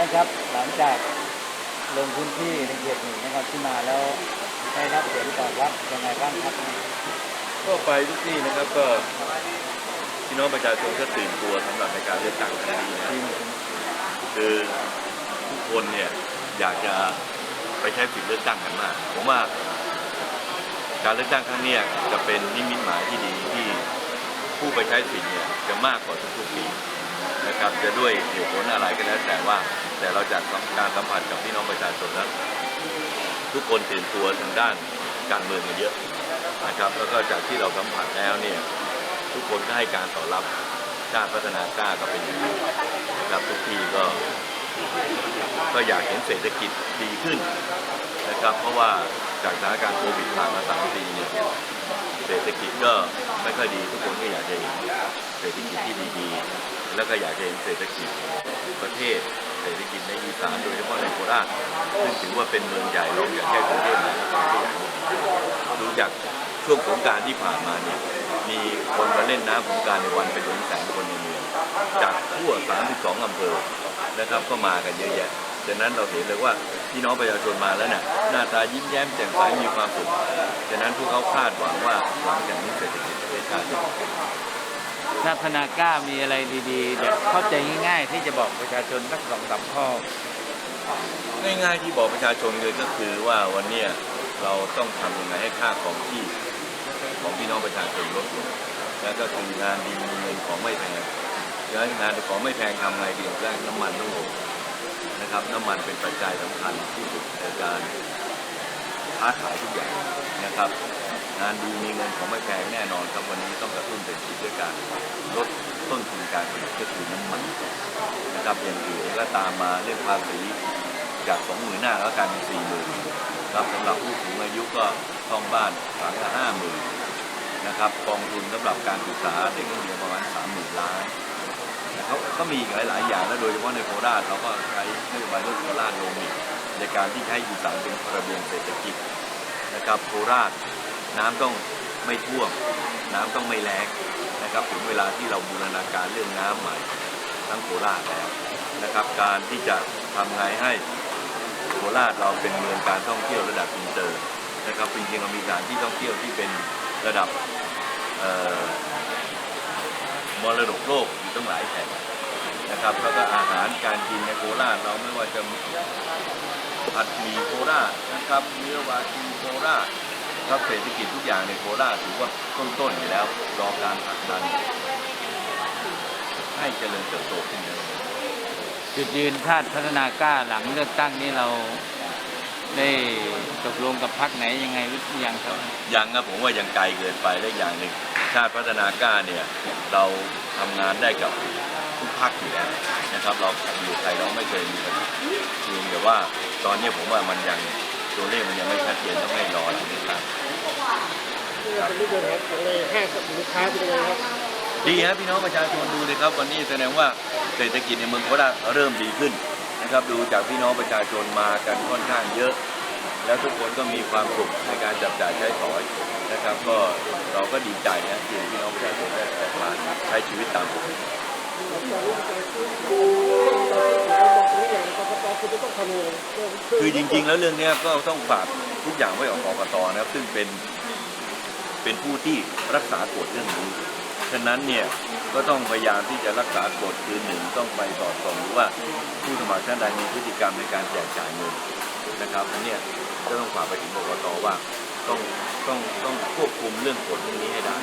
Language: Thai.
นะครับหลังจากลงพื้นที่ในเขตหนึ่งนะครับที่มาแล้วได้รับเสียงตอบรับยังไงบ้างครับก็ไปทุกที่นะครับก็พี่น้องประชาชนก็ตื่นตัวสำหรับในการเลือกตั้งครั้งนี้นะคือทุกคนเนี่ยอยากจะไปใช้สิทธิเลือกตั้งกันมากผมว่าการเลือกตั้งครั้งนี้จะเป็นนิมิตหมายที่ดีที่ผู้ไปใช้สิทธิ์เนี่ยจะมากกว่าทุกๆปีนะครับจะด้วยเหตุผลอะไรก็แล้วแต่ว่า แต่เราจากการสัมผัสกับพี่น้องประชาชนแล้วทุกคนตื่นตัวทางด้านการเมืองกันเยอะนะครับ แล้วก็จากที่เราสัมผัสแล้วเนี่ยทุกคนก็ให้การตอบรับชาติพัฒนากล้าก็เป็นอย่างดีนะครับทุกที่ก็ ก็อยากเห็นเศรษฐกิจดีขึ้นนะครับ เพราะว่าจากสถานการณ์โควิดผ่านมาสามปีเนี่ยเศรษฐกิจก็ไม่ค่อยดีทุกคนก็อยากจะเห็นเศรษฐกิจที่ดีๆ แล้วก็อยากจะเห็นเศรษฐกิจประเทศ ศรษฐกิจในอีสานโดยเฉพาะในโคราชซึ่งถือว่าเป็นเมืองใหญ่รองจากแค่กรุงเทพมหานครก็อยากให้ดีดูจากช่วงสงการที่ผ่านมาเนี่ยมีคนมาเล่นน้ำสงการในวันเป็นถึงแสนคนในเมืองจากทั่ว 32 อำเภอนะครับก็มากันเยอะแยะดังนั้นเราเห็นเลยว่าพี่น้องประชาชนมาแล้วเนี่ยหน้าตายิ้มแย้มแจ่มใสมีความสุขดังนั้นพวกเขาคาดหวังว่าหลังจากนี้เศรษฐกิจประเทศชาติจะ นาพนากล้ามีอะไรดีๆแบบเข้าใจง่ายๆ ที่จะบอกประชาชนสักสองสามข้อ ง่ายๆที่บอกประชาชนเลยก็คือว่าวันเนี้ยเราต้องทำยังไงให้ค่าของที่ของพี่น้องประชาชนลดลงแล้วก็คืองานดีมีเงินของไม่แพงแล้วงานของไม่แพงทำไงดีแรกน้ำมันต้องลงนะครับ น้ำมันเป็นปัจจัยสำคัญที่สุดในการ ค้าขายทุกอย่างนะครับ งานดีมีเงินของไม่แพงแน่นอนครับวันนี้ต้องกระตุ้นเศรษฐกิจด้วยการลดต้นทุนการผลิตก็คือน้ำมันนะครับอย่างอื่นก็ตามมาเรื่องภาษีจากสองหมื่นห้าแล้วกลายเป็นสี่หมื่นครับสำหรับผู้สูงอายุก็ต้องบ้านหลังละห้าหมื่นนะครับกองทุนสำหรับการศึกษาเด็กนักเรียนประมาณสามหมื่นล้านเขาก็มีอีกหลาย ๆ อย่างและโดยเฉพาะในโคราชเราก็ใช้นโยบายเรื่องโคราชโนมิก ในการที่ให้อีสานเป็นระเบียงเศรษฐกิจนะครับโคราชน้ำต้องไม่ท่วม น้ำต้องไม่แล้งนะครับถึงเวลาที่เราบูรณาการเรื่องน้ำใหม่ทั้งโคราชแล้วนะครับการที่จะทำไงให้โคราชเราเป็นเมืองการท่องเที่ยวระดับอินเตอร์นะครับจริงๆเรามีสถานที่ท่องเที่ยวที่เป็นระดับมรดกโลกอยู่ตั้งหลายแห่งนะครับแล้วก็อาหารการกินในโคราชเราไม่ว่าจะ ผัดหมี่โคราชนะครับเนื้อวากิวโคราชครับเศรษฐกิจทุกอย่างในโคราชถือว่าต้นๆอยู่แล้วรอการผลักดันให้เจริญเติบโตขึ้นเรื่อยๆจุดยืนชาติพัฒนากล้าหลังเลือกตั้งนี้เราได้ตกลงกับพรรคไหนยังไงหรือยังครับยังครับผมว่ายังไกลเกินไปและอย่างหนึ่งชาติพัฒนากล้าเนี่ยเราทำงานได้กับทุกพักอยู่แล้วนะครับ เราอยู่ไทยเราไม่เคยมีปัญหาเพียงแต่ว่า ตอนนี้ผมว่ามันยังตัวเลขมันยังไม่ชัดเจนต้องให้รอถึงครับเป็นรูปเดินของในห้างสรรพสินค้าเป็นยังไงครับดีครับพี่น้องประชาชนดูเลยครับ วันนี้แสดงว่าเศรษฐกิจในเมืองโคราชเริ่มดีขึ้นนะครับ ดูจากพี่น้องประชาชนมากันค่อนข้างเยอะ แล้วทุกคนก็มีความสุขในการจับจ่ายใช้สอยนะครับ ก็เราก็ดีใจนะที่พี่น้องประชาชนได้ออกมาใช้ชีวิตตามปกติ คือต้องทำยังไงคือจริง ๆ แล้วเรื่องเนี้ยก็ต้องฝากทุกอย่างไว้กับกกตนะครับ ซึ่งเป็นเป็นผู้ที่รักษากฎเรื่องนี้ฉะนั้นเนี่ยก็ต้องพยายามที่จะรักษากฎคือหนึ่งต้องไปสอดส่องดูว่าผู้สมัครท่านใดมีพฤติกรรมในการแจกจ่ายเงินนะครับอันเนี้ยก็ต้องฝากไปถึงกกตว่าต้องต้องต้องควบคุมเรื่องกฎเรื่องนี้ให้ได้